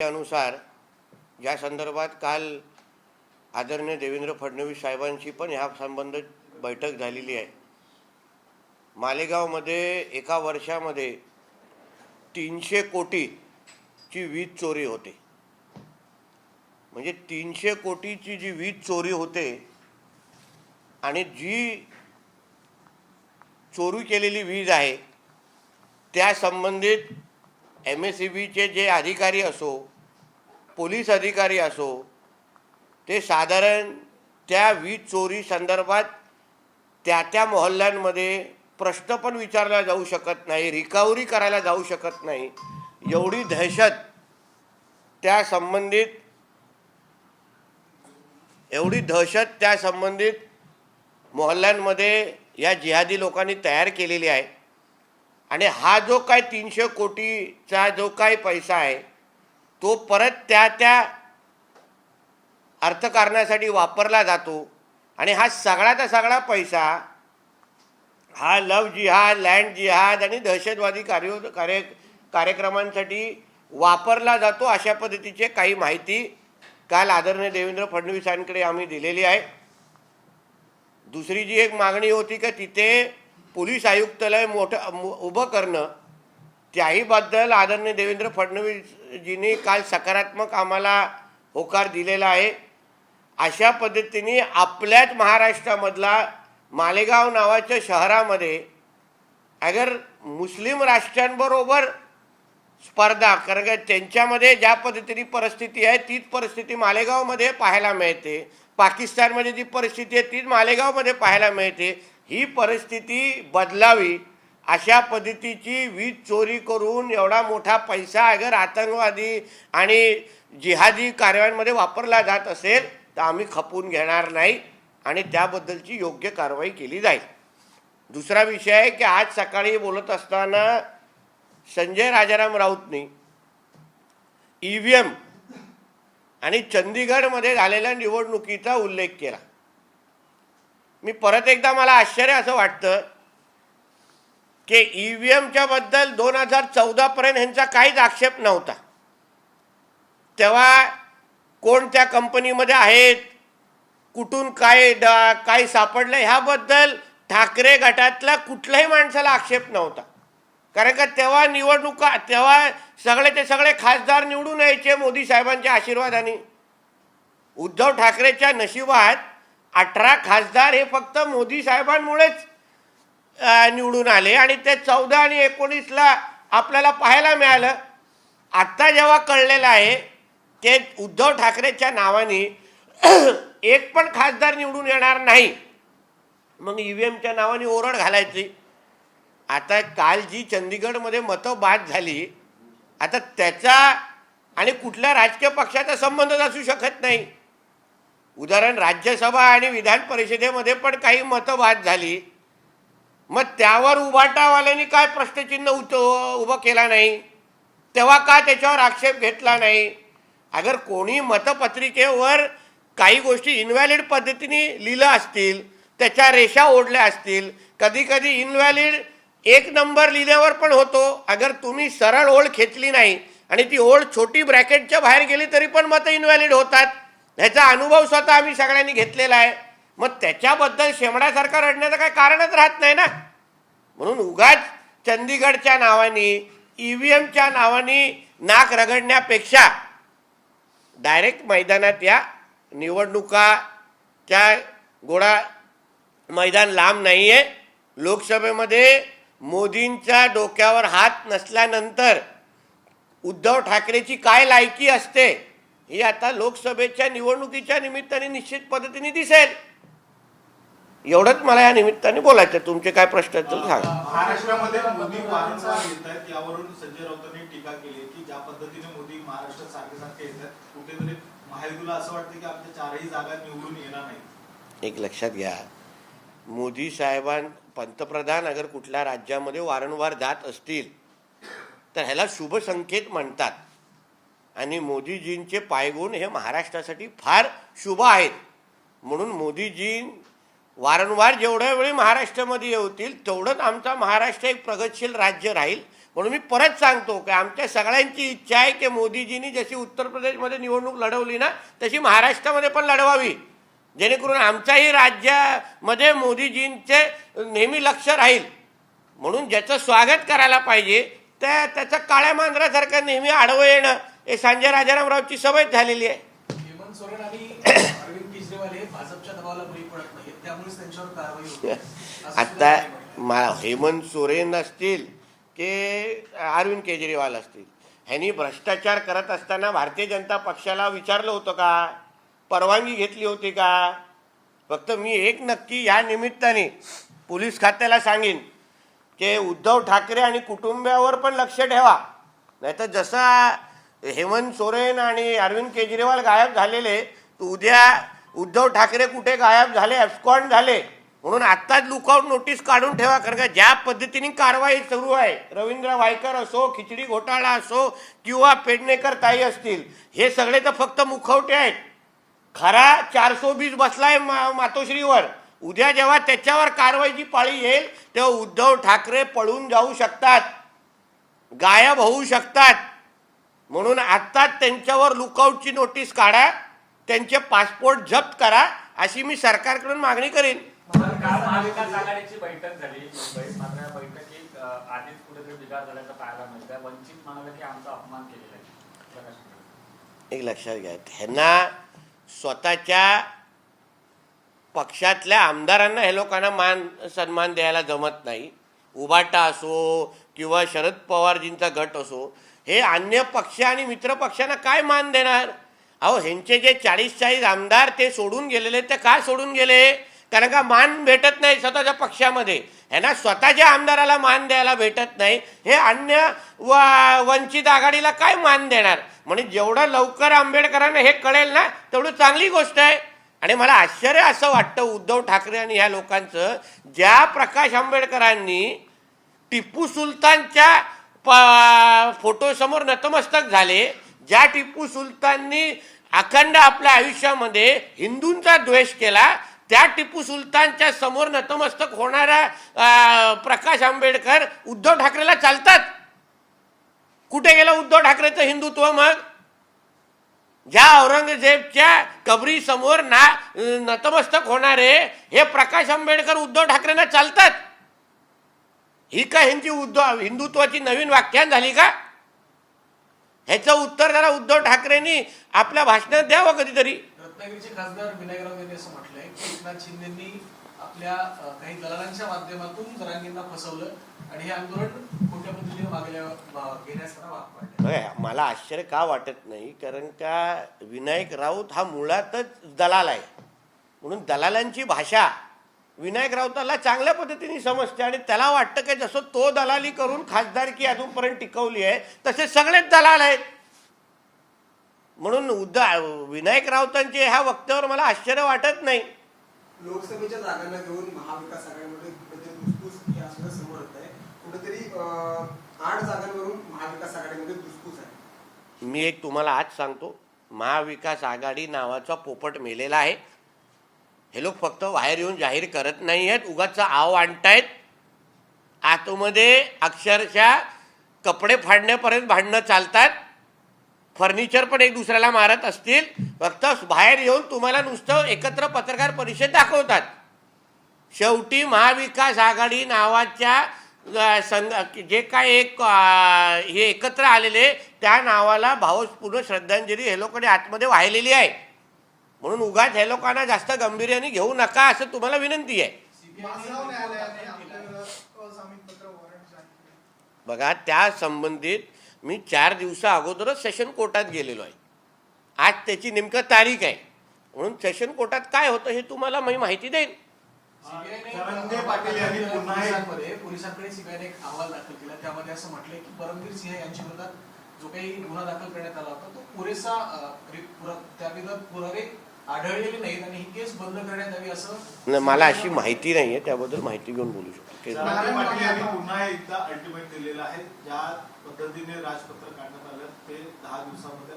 अनुसार या संदर्भात काल आदरणीय देवेंद्र फडणवीस साहेबांची पण ह्या संबंध बैठक झालेली आहे. मालेगावमध्ये एका वर्षामध्ये तीनशे कोटीची वीज चोरी होते. म्हणजे तीनशे कोटीची जी वीज चोरी होते आणि जी चोरी केलेली वीज आहे त्या संबंधित एम एस सी बीचे जे अधिकारी असो पोलीस अधिकारी असो ते साधारण त्या वीज चोरी संदर्भात त्या त्या मोहल्ल्यांमध्ये प्रश्न पण विचारला जाऊ शकत नाही रिकव्हरी करायला जाऊ शकत नाही. एवढी दहशत त्या संबंधित एवढी दहशत त्या संबंधित मोहल्ल्यांमध्ये या जिहादी लोकांनी तयार केलेली आहे. आणि हा जो काय तीनशे कोटीचा जो काय पैसा आहे तो परत त्या त्या अर्थकारणासाठी वापरला जातो. आणि हा सगळ्याचा सगळा पैसा हा लव जिहाद लँड जिहाद आणि दहशतवादी कार्य कार्य कार्यक्रमांसाठी वापरला जातो अशा पद्धतीचे काही माहिती काल आदरणीय देवेंद्र फडणवीसांकडे आम्ही दिलेली आहे. दुसरी जी एक मागणी होती का तिथे पोलीस आयुक्तालय मोठं उभं करणं त्याहीबद्दल आदरणीय देवेंद्र फडणवीसजींनी काल सकारात्मक आम्हाला होकार दिलेला आहे. अशा पद्धतीने आपल्याच महाराष्ट्रामधला मालेगाव नावाच्या शहरामध्ये अगर मुस्लिम राष्ट्रांबरोबर स्पर्धा कारण का त्यांच्यामध्ये ज्या पद्धतीने परिस्थिती आहे तीच परिस्थिती मालेगावमध्ये पाहायला मिळते. पाकिस्तानमध्ये जी परिस्थिती आहे तीच मालेगावमध्ये पाहायला मिळते. ही परिस्थिती बदलावी अशा पद्धतीची वीज चोरी करून एवढा मोठा पैसा अगर आतंकवादी आणि जिहादी कारवायांमध्ये वापरला जात असेल तर आम्ही खपून घेणार नाही आणि त्याबद्दलची योग्य कारवाई केली जाईल. दुसरा विषय आहे की आज सकाळी बोलत असताना संजय राजाराम राऊतनी ई व्ही एम आणि चंदीगडमध्ये झालेल्या निवडणुकीचा उल्लेख केला. मी परत एकदा मला आश्चर्य असं वाटतं की ई व्ही एमच्या बद्दल दोन हजार चौदापर्यंत ह्यांचा काहीच आक्षेप नव्हता. तेव्हा कोण त्या कंपनीमध्ये आहेत? कुठून काय ड काय सापडलं ह्याबद्दल ठाकरे गटातल्या कुठल्याही माणसाला आक्षेप नव्हता. कारण का तेव्हा निवडणुका तेव्हा सगळे ते सगळे खासदार निवडून यायचे मोदी साहेबांच्या आशीर्वादाने. उद्धव ठाकरेच्या नशिबात अठरा खासदार हे फक्त मोदी साहेबांमुळेच निवडून आले आणि ते चौदा आणि एकोणीसला आपल्याला पाहायला मिळालं. आत्ता जेव्हा कळलेलं आहे ते उद्धव ठाकरेच्या नावाने एक पण खासदार निवडून येणार नाही. मग ई व्ही एमच्या नावाने ओरड घालायची. आता काल जी चंदीगडमध्ये मतं बाद झाली आता त्याचा आणि कुठल्या राजकीय पक्षाचा संबंधच असू शकत नाही. उदाहरण राज्यसभा आणि विधान परिषदेमध्ये पण काही मतवाद झाली. मग त्यावर उभाटावाल्यांनी काय प्रश्नचिन्ह उत उभं केला नाही? तेव्हा का त्याच्यावर आक्षेप घेतला नाही? अगर कोणी मतपत्रिकेवर काही गोष्टी इनव्हॅलिड पद्धतीने लिहिलं असतील त्याच्या रेषा ओढल्या असतील कधी कधी इनव्हॅलिड एक नंबर लिहिल्यावर पण होतो. अगर तुम्ही सरळ ओळ खेचली नाही आणि ती ओळ छोटी ब्रॅकेटच्या बाहेर गेली तरी पण मतं इनव्हॅलिड होतात. ह्याचा अनुभव स्वतः आम्ही सगळ्यांनी घेतलेला आहे. मग त्याच्याबद्दल शेमड्यासारखं रडण्याचं काही कारणच राहत नाही ना? म्हणून उगाच चंदीगडच्या नावाने ई व्ही एमच्या नावाने नाक रगडण्यापेक्षा डायरेक्ट मैदानात या निवडणुकाच्या गोळा मैदान लांब नाही आहे लोकसभेमध्ये मोदींच्या डोक्यावर हात नसल्यानंतर उद्धव ठाकरेची काय लायकी असते? ही आता लोकसभेच्या निवडणुकीच्या निमित्ताने निश्चित पद्धतीने दिसेल. एवढंच मला या निमित्ताने बोलायचं तुमचे काय प्रश्न असतील सांगा. महाराष्ट्रामध्ये मोदी वारंवार येत आहेत यावरून संजय राऊतांनी टीका केली की ज्या पद्धतीने मोदी महाराष्ट्रात सारखे सारखे येत आहेत कुठेतरी महायुतीला असं वाटतं की आमच्या चारही जागा निवडून येणार नाही एक लक्षात घ्या. मोदी साहेबां पंतप्रधान अगर कुठल्या राज्यामध्ये वारंवार जात असतील तर ह्याला शुभ संकेत म्हणतात. आणि मोदीजींचे पायगुण हे महाराष्ट्रासाठी फार शुभ आहेत. म्हणून मोदीजी वारंवार जेवढ्या वेळी महाराष्ट्रामध्ये येतील तेवढंच आमचा महाराष्ट्र एक प्रगतशील राज्य राहील. म्हणून मी परत सांगतो की आमच्या सगळ्यांची इच्छा आहे की मोदीजींनी जशी उत्तर प्रदेशमध्ये निवडणूक लढवली ना तशी महाराष्ट्रामध्ये पण लढवावी. जेणेकरून आमच्याही राज्यामध्ये मोदीजींचे नेहमी लक्ष राहील. म्हणून ज्याचं स्वागत करायला पाहिजे त्या त्याचं काळ्या मांजरासारखं नेहमी आडवं येणं हे संजय राजारामरावची सवय झालेली आहे. आता. मा हेमंत सोरेन असतील की अरविंद केजरीवाल असतील ह्यांनी भ्रष्टाचार करत असताना भारतीय जनता पक्षाला विचारलं होतं का? परवानगी घेतली होती का? फक्त मी एक नक्की या निमित्ताने पोलीस खात्याला सांगेन की उद्धव ठाकरे आणि कुटुंबियावर पण लक्ष ठेवा. नाहीतर जसा हेमंत सोरेन आणि अरविंद केजरीवाल गायब झालेले उद्या उद्धव ठाकरे कुठे गायब झाले अफकॉन झाले? म्हणून आत्ताच लुकआउट नोटीस काढून ठेवा कारण का ज्या पद्धतीने कारवाई सुरू आहे रवींद्र वायकर असो खिचडी घोटाळा असो किंवा पेडणेकर ताई असतील हे सगळे तर फक्त मुखवटे आहेत. खरा चारसो बीस बसलाय मा- मातोश्रीवर. उद्या जेव्हा त्याच्यावर कारवाईची पाळी येईल तेव्हा उद्धव ठाकरे पळून जाऊ शकतात गायब होऊ शकतात. म्हणून आत्ताच त्यांच्यावर लुकआउटची नोटीस काढा त्यांचे पासपोर्ट जप्त करा अशी मी सरकारकडून मागणी करेन. काल महाविकास आघाडीची बैठक झाली. मुंबईत मात्र या बैठकीत अ, आधीच कुठेतरी बिघाड झाल्याचं पाहायला मिळतंय. वंचित म्हणाले की आमचा अपमान केलेला आहे. प्रकाश आंबेडकर. एक लक्षात घ्या ह्यांना स्वतःच्या पक्षातल्या आमदारांना हे लोकांना मान सन्मान द्यायला जमत नाही. उबाटा असो किंवा शरद पवारजींचा गट असो हे अन्य पक्ष आणि मित्र पक्षांना काय मान देणार? अहो ह्यांचे जे चाळीस चाळीस आमदार ते सोडून गेलेले ते का सोडून गेले? कारण का मान भेटत नाही स्वतःच्या पक्षामध्ये. ह्यांना स्वतःच्या आमदाराला मान द्यायला भेटत नाही हे अन्य व वंचित आघाडीला काय मान देणार? म्हणजे जेवढं लवकर आंबेडकरांना हे कळेल ना तेवढं चांगली गोष्ट आहे. आणि मला आश्चर्य असं वाटतं उद्धव ठाकरे आणि ह्या लोकांचं ज्या प्रकाश आंबेडकरांनी टिपू सुलतानच्या फोटोसमोर नतमस्तक झाले. ज्या टिपू सुलताननी अखंड आपल्या आयुष्यामध्ये हिंदूंचा द्वेष केला त्या टिपू सुलतानच्या समोर नतमस्तक होणारा प्रकाश आंबेडकर उद्धव ठाकरेला चालतात. कुठे गेलं उद्धव ठाकरेचं हिंदुत्व मग? ज्या औरंगजेबच्या कबरी समोर ना नतमस्तक होणारे हे प्रकाश आंबेडकर उद्धव ठाकरेंना चालतात. ही का ह्यांची उद्धव हिंदुत्वाची नवीन व्याख्यान झाली का? ह्याचं उत्तर जरा उद्धव ठाकरेंनी आपल्या भाषणात द्यावं कधीतरी. रत्नागिरीचे खासदार विनायकराव यांनी असं म्हटलंय की एकनाथ शिंदेंनी आपल्या काही दलालांच्या माध्यमातून जरांगींना फसवलं आणि हे आंदोलन खोट्या पद्धतीने मागे घेण्यास त्यांना भाग पाडलं बघा, मला आश्चर्य का वाटत नाही कारण का विनायक राऊत हा मुळातच दलाल आहे. म्हणून दलालांची भाषा विनायक राऊताला चांगल्या पद्धतीने समजते आणि त्याला वाटतं की जसं तो दलाली करून खासदारकी अजूनपर्यंत टिकवली आहे तसे सगळेच दलाल आहेत. म्हणून उद्धव विनायक राऊतांचे ह्या वक्त्यावर मला आश्चर्य वाटत नाही. लोकसभेच्या जागांना घेऊन महाविकास आघाडीमध्ये समोर येत आहे. कुठेतरी आठ जागांवरून महाविकास आघाडीमध्ये आहे. मी एक तुम्हाला आज सांगतो महाविकास आघाडी नावाचा पोपट मेलेला आहे. हे लोक फक्त बाहेर येऊन जाहीर करत नाही आहेत उगाच आव आणतायत. आतमध्ये अक्षरशः कपडे फाडण्यापर्यंत भांडणं चालतात. फर्निचर पण एक दुसऱ्याला मारत असतील. फक्त बाहेर येऊन तुम्हाला नुसतं एकत्र पत्रकार परिषद दाखवतात. शेवटी महाविकास आघाडी नावाच्या संघ जे काय एक हे एकत्र आलेले त्या नावाला भावपूर्ण श्रद्धांजली हे लोकांनी आतमध्ये वाहिलेली आहे. म्हणून उगाच हे लोकांना जास्त गांभीर्याने घेऊ नका असं तुम्हाला विनंती आहे. बघा त्या संबंधित मी चार दिवसा अगोदरच सेशन कोर्टात गेलेलो आहे. आज त्याची नेमकं तारीख आहे. म्हणून सेशन कोर्टात काय होतं हे तुम्हाला मी माहिती देईन. सीबीआयने धनंजय पाटील यांनी पुन्हा एक- पोलिसांमध्ये पोलिसांकडे सीबीआयने एक अहवाल दाखल केला. त्यामध्ये असं म्हटलंय की परमवीर सिंह यांच्या विरोधात जो काही गुन्हा दाखल करण्यात आला होता तो पुरेसा त्या विरोधात पुरावे आढळलेली आणि ही केस बंद करण्यात यावी असं नाही मला अशी माहिती नाही आहे त्याबद्दल माहिती घेऊन बोलू शकतो. पुन्हा एकदा अल्टिमेट आहे. ज्या पद्धतीने राजपत्र काढण्यात आलं ते दहा दिवसामध्ये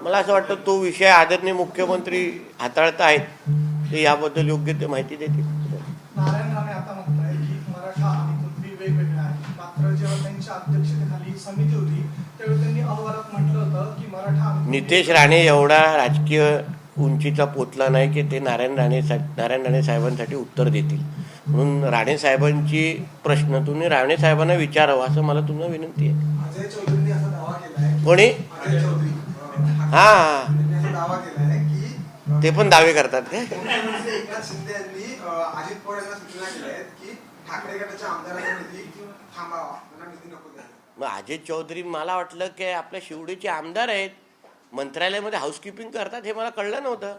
मला असं वाटतं तो विषय आदरणीय मुख्यमंत्री हाताळत आहेत ते याबद्दल योग्य ते माहिती देतील. नितेश राणे एवढा राजकीय उंचीचा पोचला नाही की ते नारायण राणे सा नारायण राणे साहेबांसाठी उत्तर देतील. म्हणून राणे साहेबांची प्रश्न तुम्ही राणे साहेबांना विचारावा असं मला तुम्हाला विनंती आहे. कोणी? हा ते पण दावे करतात काय द्यायला. मग अजय चौधरी मला वाटलं की आपल्या शिवडीचे आमदार आहेत. मंत्रालयामध्ये हाऊसकीपिंग करतात हे मला कळलं नव्हतं.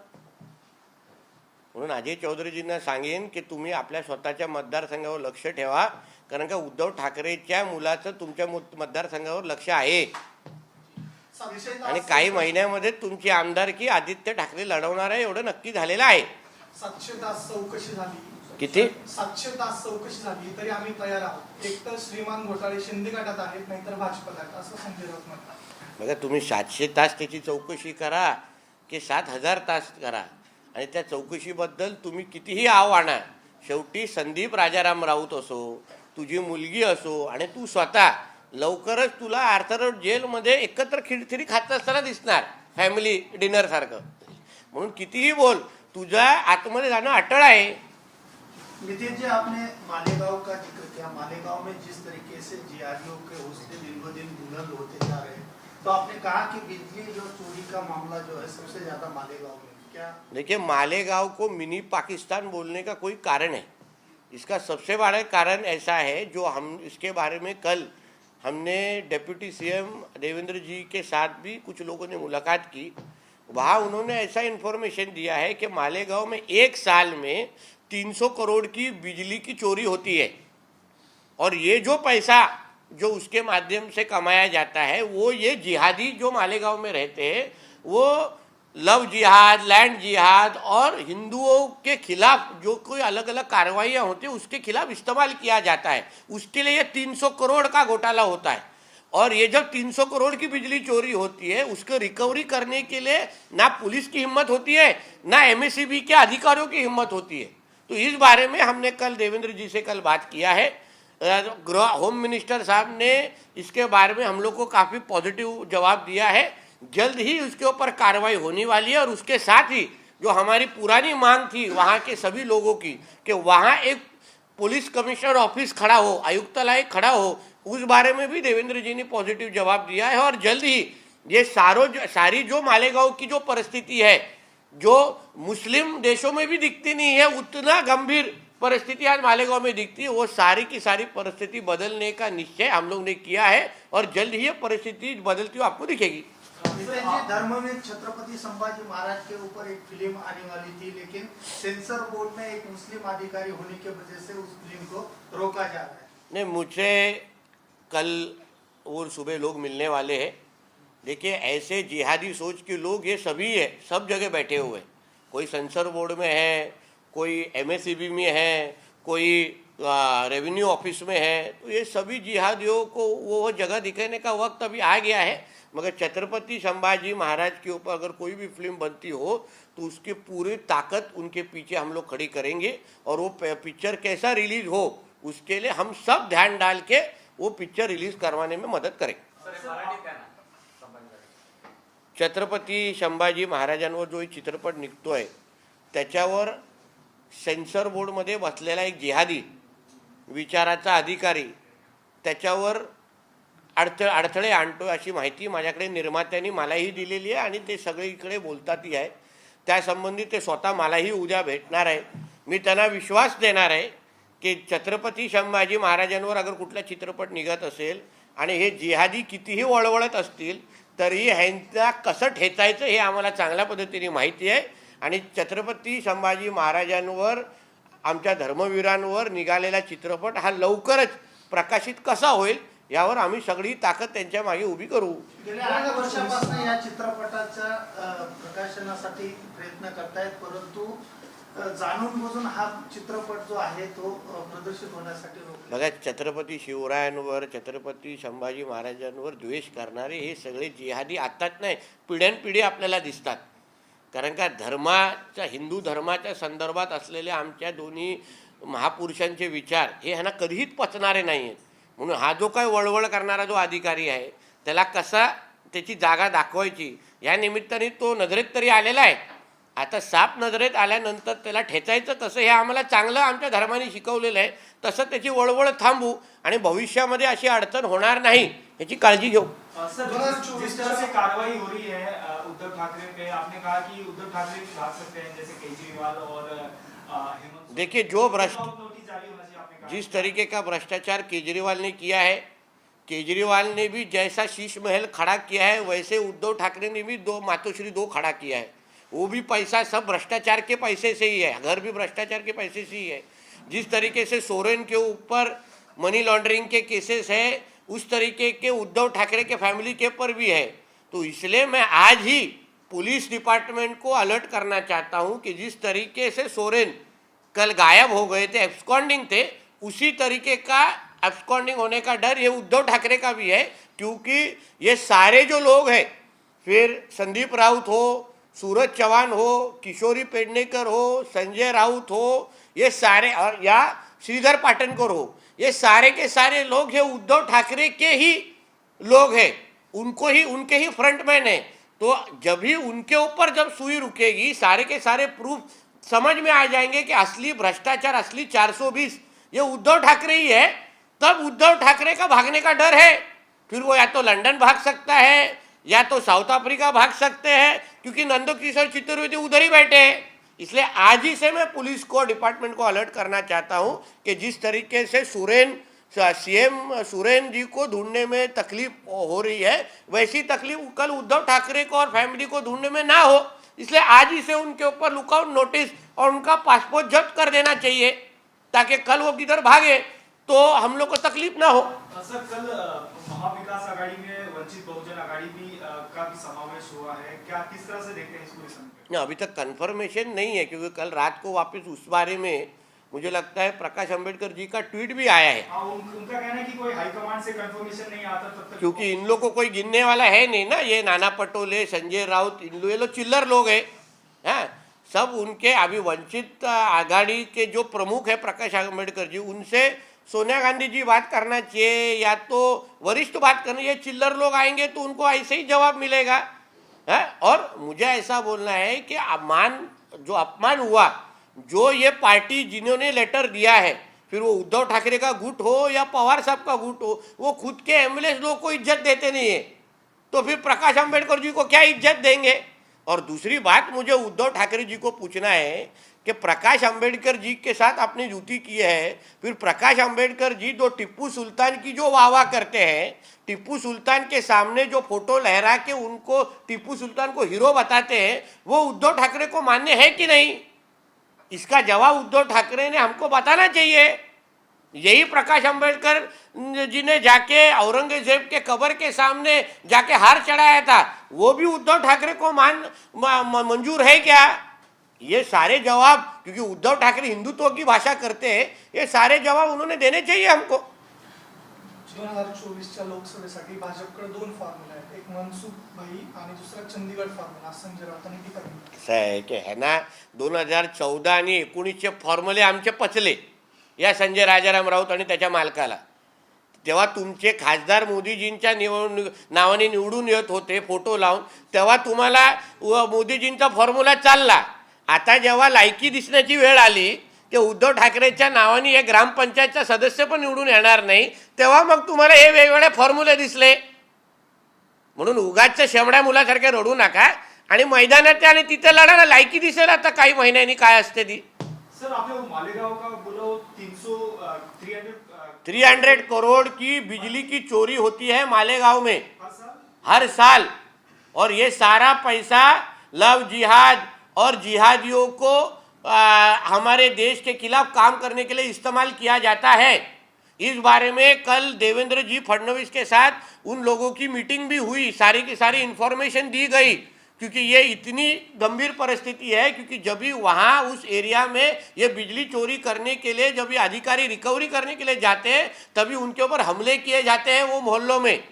म्हणून अजय चौधरीजींना सांगेन की तुम्ही आपल्या स्वतःच्या मतदारसंघावर लक्ष ठेवा. कारण का उद्धव ठाकरेच्या मुलाचं तुमच्या मुत- मतदारसंघावर लक्ष आहे. आणि काही महिन्यामध्ये तुमची आमदारकी आदित्य ठाकरे लढवणार आहे एवढं नक्की झालेलं आहे. सातशे तास चौकशी झाली. किती? सातशे तास चौकशी झाली तरी आम्ही तयार आहोत. एक तर श्रीमान घोटाळे शिंदे गटात आहेत नाहीतर भाजपत आहेत असं संजय राऊत म्हणतात. बघा तुम्ही सातशे तास त्याची चौकशी करा की सात हजार तास करा. आणि त्या चौकशीबद्दल तुम्ही कितीही आव आणा. शेवटी संदीप राजाराम राऊत असो तुझी मुलगी असो आणि तू स्वतः लवकरच तुला आर्थरोड जेलमध्ये एकत्र खिडखिरी खात असताना दिसणार फॅमिली डिनरसारखं म्हणून कितीही बोल तुझ्या आतमध्ये जाणं अटळ आहे. नितिन जी आपने मालेगांव का जिक्र किया? मालेगांव में जिस तरीके से जीआरडीओ के हौसले दिन ब दिन बुलंद होते जा रहे तो आपने कहा कि बिजली जो चोरी का मामला जो है सबसे ज़्यादा मालेगांव में क्या देखिए, मालेगांव को मिनी पाकिस्तान बोलने का कोई कारण है? इसका सबसे बड़ा कारण ऐसा है जो हम, इसके बारे में कल हमने डिप्टी सीएम देवेंद्र जी के साथ भी कुछ लोगों ने मुलाकात की। वहाँ उन्होंने ऐसा इन्फॉर्मेशन दिया है कि मालेगांव में एक साल में 300 करोड़ की बिजली की चोरी होती है। और ये जो पैसा जो उसके माध्यम से कमाया जाता है, वो ये जिहादी जो मालेगांव में रहते हैं, वो लव जिहाद, लैंड जिहाद और हिंदुओं के खिलाफ जो कोई अलग अलग कार्रवाइयाँ होती हैं, उसके खिलाफ इस्तेमाल किया जाता है। उसके लिए ये 300 करोड़ का घोटाला होता है। और ये जब 300 करोड़ की बिजली चोरी होती है, उसको रिकवरी करने के लिए ना पुलिस की हिम्मत होती है, ना एमएससीबी के अधिकारियों की हिम्मत होती है। तो इस बारे में हमने कल देवेंद्र जी से कल बात किया है। गृह होम मिनिस्टर साहब ने इसके बारे में हम लोग को काफ़ी पॉजिटिव जवाब दिया है। जल्द ही उसके ऊपर कार्रवाई होने वाली है और उसके साथ ही जो हमारी पुरानी मांग थी वहाँ के सभी लोगों की कि वहाँ एक पुलिस कमिश्नर ऑफ़िस खड़ा हो आयुक्तालय खड़ा हो उस बारे में भी देवेंद्र जी ने पॉजिटिव जवाब दिया है और जल्द ही ये सारो जो, सारी जो मालेगांव की जो परिस्थिति है जो मुस्लिम देशों में भी दिखती नहीं है उतना गंभीर परिस्थिति आज मालेगांव में दिखती है। वो सारी की सारी परिस्थिति बदलने का निश्चय हम लोग ने किया है और जल्द ही ये परिस्थिति बदलती हुई आपको दिखेगी। जी धर्मवीर छत्रपति संभाजी महाराज के ऊपर एक फ़िल्म आने वाली थी लेकिन सेंसर बोर्ड में एक मुस्लिम अधिकारी होने की वजह से उस फ़िल्म को रोका जा रहा है। नहीं मुझे कल और सुबह लोग मिलने वाले हैं। देखिए ऐसे जिहादी सोच के लोग ये सभी है सब जगह बैठे हुए कोई सेंसर बोर्ड में है कोई एमएससीबी में है, कोई रेवेन्यू ऑफ़िस में है तो ये सभी जिहादियों को वो जगह दिखाने का वक्त अभी आ गया है। मगर छत्रपति संभाजी महाराज के ऊपर अगर कोई भी फ़िल्म बनती हो तो उसकी पूरी ताकत उनके पीछे हम लोग खड़ी करेंगे और वो पिक्चर कैसा रिलीज़ हो, उसके लिए हम सब ध्यान डाल के वो पिक्चर रिलीज़ करवाने में मदद करें। छत्रपती संभाजी महाराजांवर जो चित्रपट निघतोय, त्याच्यावर सेन्सर बोर्डमध्ये बसलेला एक जिहादी विचाराचा अधिकारी त्याच्यावर अडथ अडथळे आणतो अशी माहिती माझ्याकडे निर्मात्यांनी मलाही दिलेली आहे आणि ते सगळीकडे बोलतातही आहे. त्यासंबंधी ते स्वतः मलाही उद्या भेटणार आहे. मी त्यांना विश्वास देणार आहे की छत्रपती संभाजी महाराजांवर अगर कुठला चित्रपट निघत असेल आणि हे जिहादी कितीही वळवळत असतील तरी ह्यांना कसं ठेचायचं हे आम्हाला चांगल्या पद्धतीने माहिती आहे. आणि छत्रपती संभाजी महाराजांवर आमच्या धर्मवीरांवर निघालेला चित्रपट हा लवकरच प्रकाशित कसा होईल यावर आम्ही सगळी ताकद त्यांच्या मागे उभी करू. गेल्या वर्षापासून या चित्रपटाच्या प्रकाशनासाठी प्रयत्न करतायत परंतु जाणून बुजून हा चित्रपट जो आहे तो प्रदर्शित होण्यासाठी बघा छत्रपती शिवरायांवर छत्रपती संभाजी महाराजांवर द्वेष करणारे हे सगळे जिहादी आत्ताच नाही पिढ्यानपिढी आपल्याला दिसतात. कारण का धर्माच्या हिंदू धर्माच्या संदर्भात असलेले आमच्या दोन्ही महापुरुषांचे विचार हे ह्यांना कधीच पचणारे नाही आहेत म्हणून हा जो काय वळवळ करणारा जो अधिकारी आहे त्याला कसा त्याची जागा दाखवायची या निमित्ताने तो नजरेत तरी आलेला आहे. आता साप नजरेत आल्यानंतर त्याला ठेचायचं कसं हे आम्हाला चांगलं आमच्या धर्माने शिकवलेलं आहे. तसं त्याची वळवळ थांबू आणि भविष्यामध्ये अशी अडचण होणार नाही याची काळजी घेऊ. जिस- चौबीस जिस तरह से कार्रवाई हो रही है अ, उद्धव ठाकरे पे आपने कहा कि उद्धव ठाकरे भी भाग सकते हैं जैसे केजरीवाल और अ, हेमंत देखिए जो भ्रष्ट जिस तरीके का भ्रष्टाचार केजरीवाल ने किया है केजरीवाल ने भी जैसा शीश महल खड़ा किया है वैसे उद्धव ठाकरे ने भी दो मातोश्री दो खड़ा किया है। वो भी पैसा सब भ्रष्टाचार के पैसे से ही है, घर भी भ्रष्टाचार के पैसे से ही है। जिस तरीके से सोरेन के ऊपर मनी लॉन्ड्रिंग के केसेस है, उस तरीके के उद्धव ठाकरे के फैमिली के ऊपर भी है। तो इसलिए मैं आज ही पुलिस डिपार्टमेंट को अलर्ट करना चाहता हूँ कि जिस तरीके से सोरेन कल गायब हो गए थे एब्सकॉन्डिंग थे, उसी तरीके का एब्सकॉन्डिंग होने का डर ये उद्धव ठाकरे का भी है, क्योंकि ये सारे जो लोग हैं, फिर संदीप राउत हो सूरज चौहान हो, किशोरी पेडनेकर हो, संजय राउत हो, ये सारे और या श्रीधर पाटनकर हो, ये सारे के सारे लोग ये उद्धव ठाकरे के ही लोग हैं, उनको ही, उनके ही फ्रंटमैन है। तो जब भी उनके ऊपर जब सुई रुकेगी, सारे के सारे प्रूफ समझ में आ जाएँगे कि असली भ्रष्टाचार, असली 420 ये उद्धव ठाकरे ही है, तब उद्धव ठाकरे का भागने का डर है। फिर वो या तो लंदन भाग सकता है या तो साउथ अफ्रीका भाग सकते हैं, क्योंकि नंदो किशोर चतुर्वेदी उधर ही बैठे हैं। इसलिए आज ही से मैं पुलिस को डिपार्टमेंट को अलर्ट करना चाहता हूँ कि जिस तरीके से सुरेन सीएम, सुरेन जी को ढूँढने में तकलीफ़ हो रही है, वैसी तकलीफ़ कल उद्धव ठाकरे को और फैमिली को ढूँढने में ना हो। इसलिए आज ही से उनके ऊपर लुकआउट नोटिस और उनका पासपोर्ट जब्त कर देना चाहिए, ताकि कल वो किधर भागे तो हम लोग को तकलीफ़ ना हो। सर, कल महाविकास आघाड़ी में वंचित बहुजन आघाड़ी भी का भी समावेश हुआ है। क्या किस तरह से देखते हैं इस पूरे अभी तक कंफर्मेशन नहीं है क्योंकि कल रात को वापस उस बारे में मुझे लगता है प्रकाश अंबेडकर जी का ट्वीट भी आया है। हाँ उन, उनका कहना है कि कोई हाईकमांड से कंफर्मेशन नहीं आता तब तक क्योंकि इन लोग को कोई गिनने वाला है नहीं ना ये नाना पटोले संजय राउत इन लोग ये लोग चिल्लर लोग हैं। हैं सब उनके अभी वंचित आघाड़ी के जो प्रमुख है प्रकाश अंबेडकर जी उनसे सोनिया गांधी जी बात करना चाहिए, या तो वरिष्ठ बात करना चाहिए, चिल्लर लोग आएँगे तो उनको ऐसे ही जवाब मिलेगा। है? और मुझे ऐसा बोलना है कि अपमान, जो अपमान हुआ, जो ये पार्टी जिन्होंने लेटर दिया है, फिर वो उद्धव ठाकरे का गुट हो या पवार साहब का गुट हो, वो खुद के एमएलए लोग को इज़्ज़त देते नहीं है। तो फिर प्रकाश अंबेडकर जी को क्या इज़्ज़त देंगे? और दूसरी बात मुझे उद्धव ठाकरे जी को पूछना है कि प्रकाश अंबेडकर जी के साथ आपने ड्यूटी की है, फिर प्रकाश अंबेडकर जी जो टिप्पू सुल्तान की जो वाह वाह करते हैं, टिप्पू सुल्तान के सामने जो फ़ोटो लहरा के उनको टिप्पू सुल्तान को हीरो बताते हैं, वो उद्धव ठाकरे को मान्य है कि नहीं? इसका जवाब उद्धव ठाकरे ने हमको बताना चाहिए। यही प्रकाश अंबेडकर जी ने जाके औरंगज़ेब के कबर के सामने जाके हार चढ़ाया था, वो भी उद्धव ठाकरे को मान मंजूर है क्या? ये सारे जवाब क्योंकि उद्धव ठाकरे हिंदुत्व की भाषा करते हैं ये सारे जवाब उन्होंने देने चाहिए हमको। दोन हजार चोवीसच्या लोकसभेसाठी भाजपकडे दोन फॉर्म्युला आहेत. एक मनसुख भाई आणि दुसरा चंदीगड फॉर्म्युला असं संजय राऊतांनी टीका केली असं आहे की है ना? दोन हजार चौदा आणि एकोणीसचे फॉर्म्युले आमचे पचले या संजय राजाराम राऊत आणि त्याच्या मालकाला. तेव्हा तुमचे खासदार मोदीजींच्या निवडणूक नावाने निवडून येत होते फोटो लावून तेव्हा तुम्हाला मोदीजींचा फॉर्म्युला चालला. आता जेव्हा लायकी दिसण्याची वेळ आली ते उद्धव ठाकरेच्या नावाने हे ग्रामपंचायतचा सदस्य पण निवडून येणार नाही तेव्हा मग तुम्हाला हे वेगवेगळे फॉर्म्युले दिसले. म्हणून उगाचच्या शेमड्या मुलासारखे रडू नका आणि मैदानात या आणि तिथे लढा ना लायकी दिसेल आता काही महिन्यांनी काय असते ती. थ्री हंड्रेड करोड़ की बिजली की चोरी होती है मालेगांव में. हर साल? हर साल. और ये सारा पैसा लव जिहाद और जिहादियों को आ, हमारे देश के खिलाफ काम करने के लिए इस्तेमाल किया जाता है। इस बारे में कल देवेंद्र जी फडणवीस के साथ उन लोगों की मीटिंग भी हुई। सारी की सारी इन्फॉर्मेशन दी गई क्योंकि ये इतनी गंभीर परिस्थिति है क्योंकि जब भी वहाँ उस एरिया में ये बिजली चोरी करने के लिए जब ये अधिकारी रिकवरी करने के लिए जाते हैं तभी उनके ऊपर हमले किए जाते हैं वो मोहल्लों में।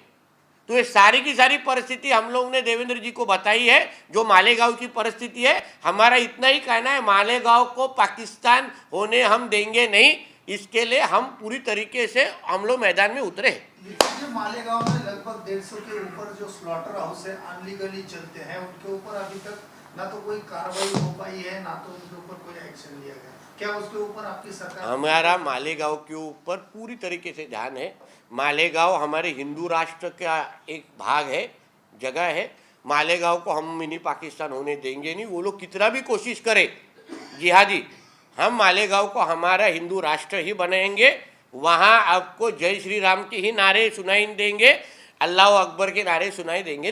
तो ये सारी की सारी परिस्थिति हम लोग ने देवेंद्र जी को बताई है, जो मालेगांव की परिस्थिति है। हमारा इतना ही कहना है, मालेगांव को पाकिस्तान होने हम देंगे नहीं, इसके लिए हम पूरी तरीके से हम लोग मैदान में उतरे मालेगांव में लगभग डेढ़ सौ के ऊपर जो स्लॉटर हाउस है अनलीगली चलते हैं। उनके ऊपर अभी तक ना तो कोई कार्रवाई हो पाई है, ना तो उनके ऊपर कोई एक्शन लिया गया। क्या उसके ऊपर आपकी सरकार हमारा मालेगांव के ऊपर पूरी तरीके से ध्यान है। मालेगांव हमारे हिंदू राष्ट्र का एक भाग है, जगह है। मालेगांव को हम मिनी पाकिस्तान होने देंगे नहीं, वो लोग कितना भी कोशिश करें। जिहादी हम मालेगांव को हमारा हिंदू राष्ट्र ही बनाएँगे। वहाँ आपको जय श्री राम के ही नारे सुनाई देंगे, अल्लाह अकबर के नारे सुनाई देंगे।